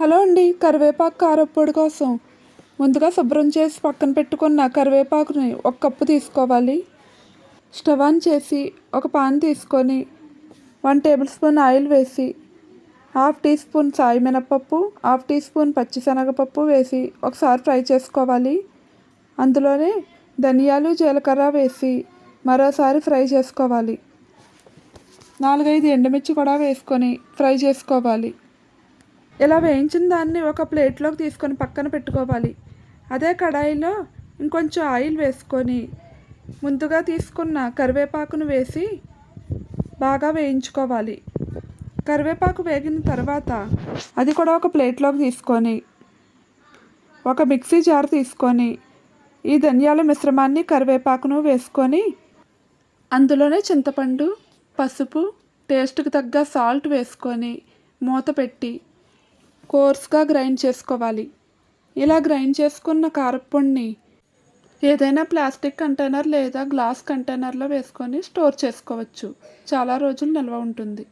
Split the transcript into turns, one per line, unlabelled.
Hello అండి కరివేపాకు కారప్పొడి కోసం. ముందుగా శుభ్రం చేసి పక్కన పెట్టుకున్న కరివేపాకుని ఒక కప్పు తీసుకోవాలి. స్టవ్ ఆన్ చేసి ఒక పాన్ తీసుకొని వన్ టేబుల్ స్పూన్ ఆయిల్ వేసి హాఫ్ టీ స్పూన్ సాయి మినపప్పు హాఫ్ టీ స్పూన్ పచ్చిశనగపప్పు వేసి ఒకసారి ఫ్రై చేసుకోవాలి. అందులోనే ధనియాలు జీలకర్ర వేసి మరోసారి ఫ్రై చేసుకోవాలి. నాలుగైదు ఎండుమిర్చి కూడా వేసుకొని ఫ్రై చేసుకోవాలి. ఇలా వేయించిన దాన్ని ఒక ప్లేట్లోకి తీసుకొని పక్కన పెట్టుకోవాలి. అదే కడాయిలో ఇంకొంచెం ఆయిల్ వేసుకొని ముందుగా తీసుకున్న కరివేపాకును వేసి బాగా వేయించుకోవాలి. కరివేపాకు వేగిన తర్వాత అది కూడా ఒక ప్లేట్లోకి తీసుకొని ఒక మిక్సీ జార్ తీసుకొని ఈ ధనియాల మిశ్రమాన్ని కరివేపాకును వేసుకొని అందులోనే చింతపండు పసుపు టేస్ట్కి తగ్గ సాల్ట్ వేసుకొని మూత పెట్టి కోర్స్గా గ్రైండ్ చేసుకోవాలి. ఇలా గ్రైండ్ చేసుకున్న కారప్పొడిని ఏదైనా ప్లాస్టిక్ కంటైనర్ లేదా గ్లాస్ కంటైనర్లో వేసుకొని స్టోర్ చేసుకోవచ్చు. చాలా రోజులు నిల్వ ఉంటుంది.